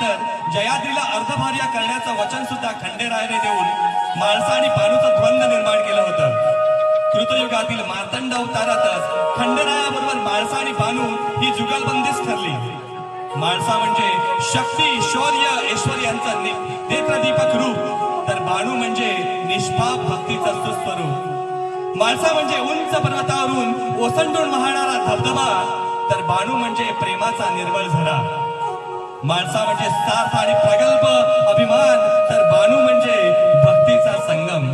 तर जयाद्रीला अर्धभार्या करण्याचं वचन सुद्धा खंडेरायने देऊन माणसा आणि पाणूचं द्वंद्व निर्माण केलं होतं. कृतयुगातील मार्तंड अवतारातच खंडेरायाबरोबर माणसा आणि बानू ही जुगलबंदीच ठरली. माणसा म्हणजे शक्ती शौर्य ऐश्वर यांचं नेत्रदीपक रूप. तर बाणू म्हणजे निष्पाप भक्तीचं सुस्वरूप. माणसा म्हणजे उंच पर्वतावरून ओसंडून वाहणारा धबधबा. तर बाणू म्हणजे प्रेमाचा निर्मळ झरा. माणसा म्हणजे साथ आणि प्रगल्भ अभिमान तर बाणू म्हणजे भक्तीचा संगम.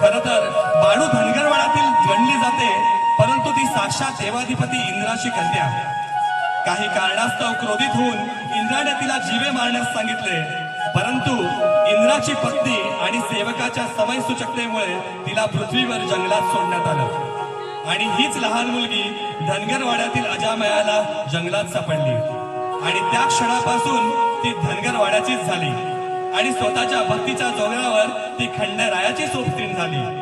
खर तर बाणू धनगरवाडातील गणली जाते परंतु ती साक्षात देवाधिपती इंद्राची कन्या काही कारणास्तव क्रोधित होऊन इंद्राने तिला जीवे मारण्यास सांगितले. परंतु इंद्राची पत्नी आणि सेवकाच्या समय सूचकतेमुळे तिला पृथ्वीवर जंगलात सोडण्यात आलं. आणि हीच लहान मुलगी धनगरवाड्यातील अजामयाला जंगलात सापडली. आणि त्या क्षणापासून ती धनगरवाड्याचीच झाली. आणि स्वतःच्या भक्तीच्या जोगरावर ती खंडरायाची सोबतीण झाली.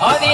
அதே